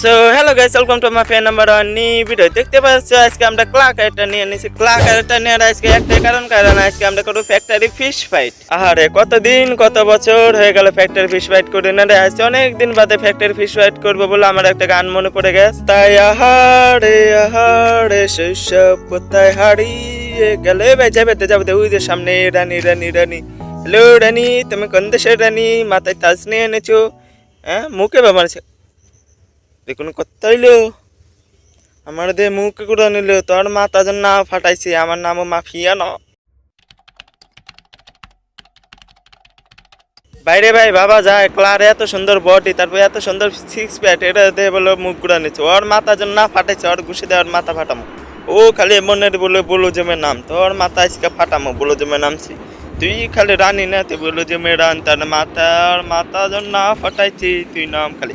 So hello guys welcome to my fan number one নি video দেখতে পাচ্ছ, আজকে আমরা ক্লাক এটা নিয়ে নিয়েছি ক্লাক এটা নিয়ে আজকে একটাই কারণ কারণ আজকে আমরা করব ফ্যাক্টরি ফিশ ফাইট আহারে, কতদিন, কত বছর হয়ে গেল ফ্যাক্টরি ফিশ ফাইট করে না রে? আজকে অনেক দিন বাদে ফ্যাক্টরি ফিশ ফাইট করব বলে আমার একটা গান মনে পড়ে গেছে। তাই আহারে আহারে শৈশব কোথায় হারিয়ে গেলে? ভাই যাবে তো যাবে ওই সামনে রানী রানী রানী। হ্যালো, রানী, তুমি কোন দেশের রানী? মাথায় তাজ নিয়ে এনেছো। হ্যাঁ মুখে আছে। দেখুন হইল আমার দে মুখ করে নিল তোর মা তাদের না ফাটাইছে, আমার নামও মাফিয়া ন। বাইরে ভাই, বাবা যায় ক্লার এত সুন্দর বডি, তারপর এত সুন্দর সিক্স প্যাট এটা দিয়ে বলে মুখ গুড়া নিচ্ছে ওর মাথা যেন না ফাটাইছে, ওর ঘুষে দেওয়ার মাথা ফাটামো। ও খালি মনের বলে বলো জমে নাম তোর মাথা আজকে ফাটামো বলো জমে নামছি। তুই খালি রানী না, তুই বলো জমে রান, তার মাথা মাথা যেন না ফাটাইছি, তুই নাম খালি।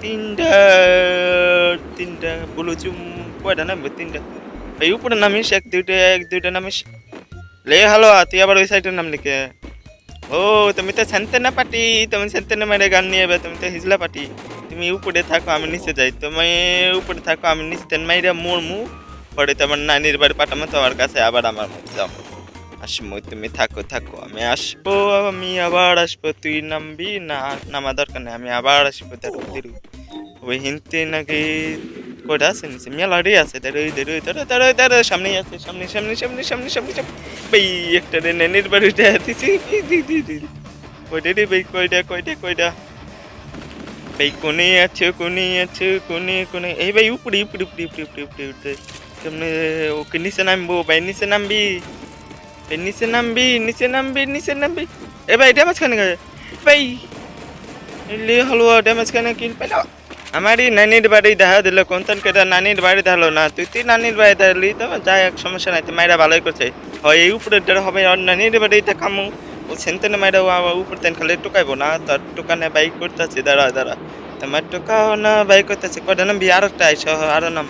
তিনটা তিনটা বলো চুম কয়টা নামবে তিনটা এই উপরে নামিস এক দুইটা এক দুইটা নামিস লে হ্যালো তুই আবার ওই সাইডের নাম লিখে ও তুমি তো সেন্তেনা পার্টি তুমি সেন্তেনা মেরে গান নিয়ে এবে তুমি তো হিজলা পার্টি তুমি উপরে থাকো আমি নিচে যাই তুমি উপরে থাকো আমি নিচে মাইরা মোর মু পরে তোমার নানির বাড়ি পাঠামো তোমার কাছে আবার আমার মধ্যে আসব তুমি থাকো থাকো, আমি আসব, আমি আবার আসব, তুই নামবি? না নামা দরকার নেই, আমি আবার আসব তার দিরু ওই হিন্তি নাকি কয়টা আছে নিচে? মেলাডি আছে দের ওই তার তার তার সামনেই আছে সামনে সামনে সামনে সামনে সামনে ভাই একটা রে নেনের বাড়িটা দিছি কয়টা রে ভাই কয়টা কয়টা কয়টা? ভাই কোনে আছে কোনে আছে, কোনে কোনে? এই ভাই উপরে উপরে উপরে উপরে উপরে উপরে উঠতে। সামনে ওকে নিচে নামবো, ভাই, নিচে নামবি। ভাই নিচে নামবি নিচে নামবি নিচে নামবি। এ ভাই ড্যামেজ খানে ভাই এলে হালুয়া ড্যামেজ খানে কিল পেল? আমারই নানির বাড়ি দেখা দিল, কোনতন কেটা নানির বাড়ি দেখাল না। তুই তুই নানির বাড়ি দেখালি তো যাই এক সমস্যা নাই মায়েরা ভালোই করছে। হয় এই উপরে হবে, আর নানির বাড়ি দেখামু ও সেনতেনে মায়েরা, ও আবার উপর তেন খালি টুকাইবো না, তোর টুকানে বাইক করতেছে, দাঁড়া দাঁড়া। তোমার টুকাও না বাইক করতেছে। কটা নামবি? আর একটা আইসো, আরও নাম।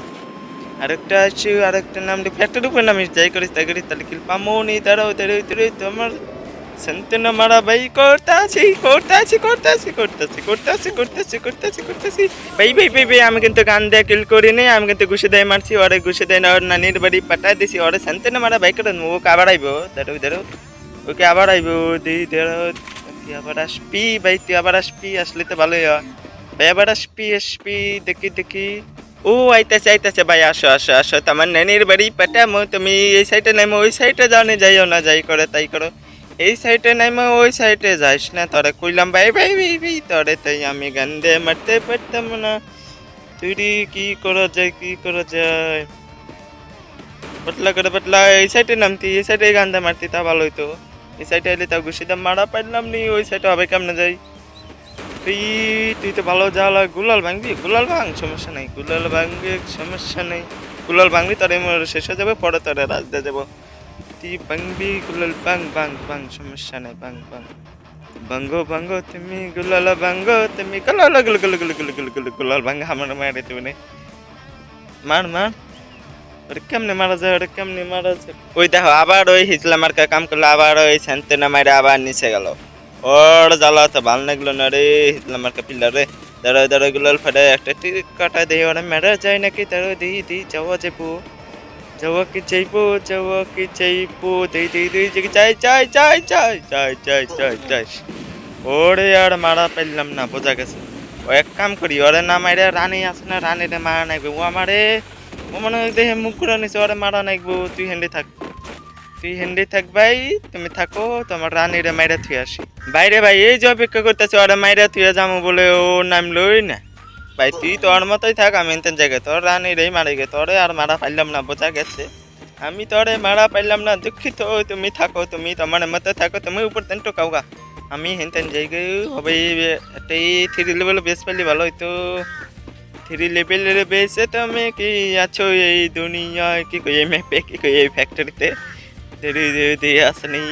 আরেকটা আছি, আরেকটা নাম ফ্যাক্টরি উপরে নামিস যাই করিস, তাই করিস, তাহলে কিল পামো নি দাঁড়াও দাঁড়াও দাঁড়াও, তোমার সন্তনা মারা ভাই করতে আছি করতে আছি করতে আছি করতে আছি করতে আছি করতে আছি করতে আছি করতে আছি ভাই ভাই ভাই ভাই, আমি কিন্তু গান দিয়ে কিল করি নি আমি কিন্তু ঘুষে দেয় মারছি, ওরে ঘুষে দেয় না, ওর নানির বাড়ি পাঠাই দিছি, ওরে সন্তনা মারা ভাই করে ওকে আবার আইবো, দাঁড়াও দাঁড়াও, ওকে আবার আইবো দিই দাঁড়াও, তুই আবার আসবি, ভাই, তুই আবার আসবি, আসলে তো ভালোই হয়। ভাই, আবার আসবি আসবি, দেখি দেখি। ও, আইতাছে আইতাছে, ভাই, আসো আসো আসো তোমার নানির বাড়ি পাঠামো, তুমি এই সাইডে নেমো ওই সাইডে যাও না যাইও না, যাই করে, তাই করো। এই সাইডে নেমো ওই সাইডে যাইস না, তোরে কইলাম, ভাই ভাই ভাই ভাই, তোরে তাই আমি গান্দে মারতে পারতাম না। তুই কি করা যায়, কি করা যায়? পাতলা করে পাতলা, এই সাইডে নামতি এই সাইডে গান্দা মারতি তা ভালো হইতো এই সাইডে এলে তা দাম মারা পারলাম নি, ওই সাইডে হবে কেমনে যাই? তুই তুই তো ভালো জ্বালা, গুলাল ভাঙবি, গুলাল ভাঙ, সমস্যা নেই, গুলাল ভাঙবি, সমস্যা নেই। গুলাল ভাঙবি তোরে মোর শেষ হয়ে যাবে, পরে তোরে রাজদা যাব তুই ভাঙবি, গুলাল ভাঙ ভাঙ ভাঙ, সমস্যা নেই, ভাঙ ভাঙ। ভাঙ্গো ভাঙ্গো তুমি, গুলাল ভাঙ্গো তুমি, গুলাল গুল গুল গুল গুল গুল গুল গুলাল ভাঙ্গ আমার মারে তুমি মার মার। ওরে কেমনে মারা যায়, ওরে কেমনে মারা যায়। ওই দেখো, আবার ওই হিজলা মার্কা কাম করল, আবার ওই শান্তি না মারে আবার নিচে গেল। ওর জ্বালা তো ভালো লাগল না রে হিজলা মার্কা পিল্লার রে। দাঁড়া দাঁড়া গুলাল ফাটে একটা কাটা দিয়ে, ওরা মেরা যায় নাকি? দাঁড়া দিই দিই, যাওয়া যাব যাওয়া কি চাইব যাওয়া কি চাইব দিই দিই দিই যে চাই চাই চাই চাই চাই চাই চাই চাই ওরে আর মারা পাইলাম না, বোঝা গেছে। ও এক কাম করি, ওরে না মারে রানী আছে না, রানীরে মারা নাইবে ও আমারে, ও মনে হয় দেহে মুখ করে নিছে ওরে মারা নাইবো তুই হেন্ডে থাক। তুই হেন্ডে থাক ভাই, তুমি থাকো, তোমার রানীরে মাইরা থুই আসি। বাইরে ভাই, এই যে অপেক্ষা করতেছে ওরে মাইরা থুয়ে যাব বলে ও নামলই না। ভাই, তুই তোর মতোই থাক, আমি এনতেন জায়গায়। তোর রানীরেই মারে গে তোরে আর মারা পাইলাম না, বোঝা গেছে। আমি তোরে মারা পাইলাম না, দুঃখিত, তুমি থাকো, তুমি তোমার মতো থাকো, তুমি উপর তেন টোকাও গা। আমি হেনতেন জায়গায়, হবে একটাই থ্রি লেভেল বেস পেলে ভালো হইতো। থ্রি লেভেলের বেসে তুমি কি আছো এই দুনিয়ায়? কি কই এই ম্যাপে কি কই এই ফ্যাক্টরিতে থ্রি দিয়ে আসেনি।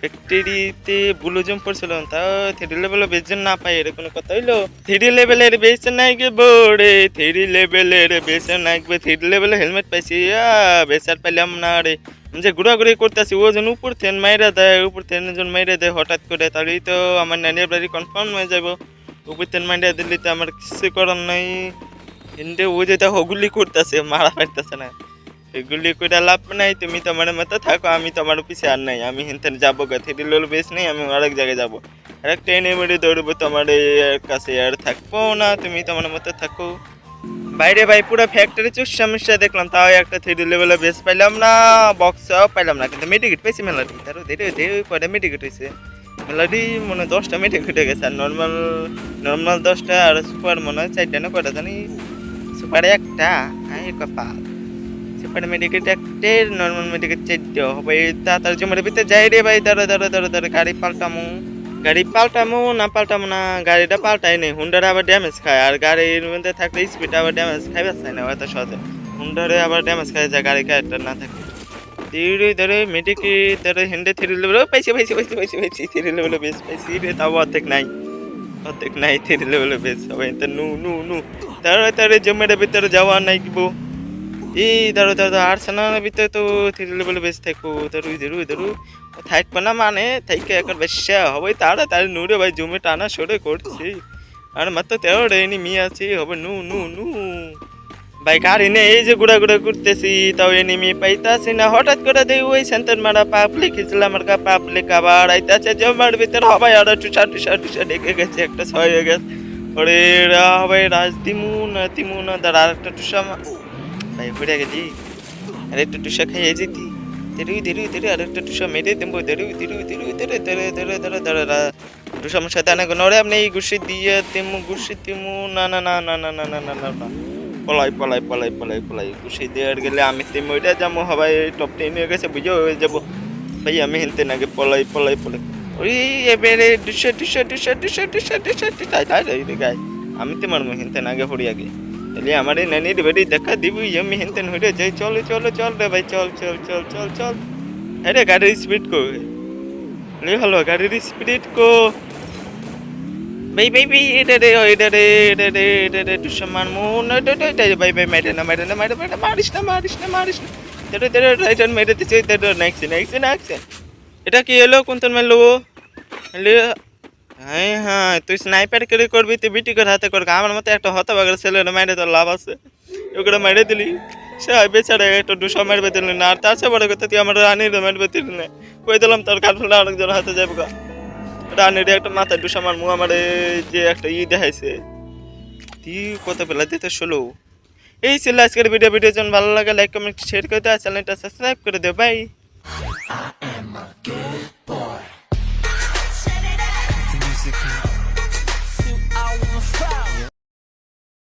ফ্যাক্টরিতে ব্লু জম্প পড়ছিলাম তাও থ্রি লেভেলের বেজন না পাই এর কোনো কথা হইল? থ্রি লেভেলের বেস নাই গে বোর্ডে থ্রি লেভেলের বেস নাই গে থ্রি লেভেলের হেলমেট পাইছি আ বেস আর পাইলাম না রে। যে ঘোরাঘুরি করতেছি, ও যেন উপর থেন মাইরা দেয়, উপর থেন যেন মাইরা দেয় হঠাৎ করে, তাহলেই তো আমার নানির বাড়ি কনফার্ম হয়ে যাব। উপরতেন মাইন্ডে দিল্লি তো আমার কিছু করার নাই। হিন্দি ও যেটা হগুলি করতেছে, মারা পারতেছে না। এগুলি করে লাভ নাই, তুমি তোমার মতো থাকো, আমি তোমার পিছিয়ে আর নাই, আমি হিনতেন যাব গা, থ্রি লোল বেশ নেই, আমি আরেক জায়গায় যাব। আরেক ট্রেনে মেরে দৌড়বো, তোমার কাছে আর থাকব না, তুমি তোমার মতো থাকো। বাইরে ভাই, পুরো ফ্যাক্টরি চুষ সমস্যা দেখলাম, তাও একটা থ্রি লেভেলে বেশ পাইলাম না বক্সও পাইলাম না, কিন্তু মেডিকেট পেয়েছি মেলাডি তারও ধীরে ধীরে পরে মেডিকেট হয়েছে মেলাডি মনে হয় দশটা মেডিকেট হয়ে গেছে, আর নর্মাল নর্মাল দশটা আর সুপার মনে হয় চারটা না কয়টা জানি সুপারে একটা আই কপাল। সুপার মেডিকেট একটা নর্মাল মেডিকেট চারটে হবে। তাড়াতাড়ি জমার ভিতরে যাই রে ভাই দাঁড়া দাঁড়া দাঁড়া দাঁড়া গাড়ি পাল্টামো। গাড়ি পাল্টামো, না পাল্টামো না, গাড়িটা পাল্টাই নেই হুন্ডারে আবার ড্যামেজ খায়। আর গাড়ির মধ্যে থাকলে স্পিড আবার ড্যামেজ খাইবে চাই না? হয়তো সহজে। হুন্ডারে আবার ড্যামেজ খায় যায় গাড়ি গাড়িটা না থাকে। ধীরে, ধরে মেডিকে ধরে হিন্ডে থ্রি লেভেল পাইছি পাইছি পাইছি পাইছি পাইছি থ্রি লেভেলে বেশ, পাইছি রে, তাও অর্ধেক নাই। অর্ধেক নাই থ্রি লেভেলে বেশ, সবাই তো নু নু নু। তাড়াতাড়ি জমের ভিতরে যাওয়া নাই কি বউ এই দাঁড়ো দাঁড়ো আর্সেনালের ভিতরে তো থ্রি লেভেলে বেশ থাকব, ধরু ধরু ধরু। থাকবে না মানে থাইকে এখন বেশি হবে, তাড়াতাড়ি নুরে ভাই, জমে টানা সরে করছি। আর মাত্র তেরো রেনি মি আছি, হবে নু নু নু। ভাই গাড়ি নেই এই যে ঘুরা ঘুরা করতেছি তাও এনিমি পাইতাছি না। হঠাৎ করে দেই ওই সেন্টার মারা পাবলিক হিজলা মার্কা পাবলিক আবার আইতাছে। জমার ভিতরে হবে আর টুসা টুসা টুসা ডেকে গেছে, একটা ছয় হয়ে গেছে। ওরে রা, হবে রাজ দিমু না দিমু না, দাঁড়া আর একটা টুসা ভাই ঘুরে গেছি আর একটু টুসা খাইয়ে যেতি দেরু দেরু দেরু আর একটা টুসা মেরে দেবো দেরু দেরু দেরু দেরু দেরু দেরু দেরু দেরু টুসা মশা দানা নরে আপনি এই গুছি দিয়ে দিমু গুছি দিমু না না না না না না না না না পলাই পলাই পলাই পলাই পলাই গুছি দেওয়ার গেলে আমি তিম ওইটা যাব হবাই টপ টেন হয়ে গেছে বুঝে হয়ে যাব ভাই আমি নাকি পলাই পলাই পলাই ওই এবারে দুশো দুশো দুশো তাই তাই রে গাই আমি তো মারবো হেনতে নাগে হরি আগে એટલે અમારી નાની બધી দেখা દીવી એમ હેન તેન હોડે જઈ চল চল ચાલ ভাই চল চল চল চল চল ચાલ. અરે ગાડી સ્પીડ કો લે, હલો ગાડી સ્પીડ કો ভাই ভাই ভাই এটা রে এটা রে এটা রে এটা রে একটু সম্মান মন ভাই ভাই মেটে না মেটে না মেটে মেটে মারিস না মারিস না মারিস না তেরো তেরো রাইটার মেটে দিচ্ছে তেরো নেক্সট নেক্সট নেক্সট এটা কি এলো কোন তোর মেলো হ্যাঁ হ্যাঁ তুই স্নাইপার করে করবি, তুই বিটি হাতে করবি। আমার মতো একটা হতবাগের ছেলে মেরে তোর লাভ আছে। ওগুলো মেরে দিলি। সে বেচারা, একটা দুশো মারবে দিলি না। আর তার চেয়ে বড় কথা, তুই আমার রানীর মারবে দিলি না। কই দিলাম তোর কাঠফুলা আরেকজন হাতে যাবে গা। রানীর একটা মাথায় দুশো আমার মুখ আমার যে একটা ই দেখাইছে। তুই কত পেলা দিতে ষোলো এই ছিল আজকের ভিডিও ভিডিও জন ভালো লাগে লাইক কমেন্ট শেয়ার করে দেওয়া চ্যানেলটা সাবস্ক্রাইব করে দেও। বাই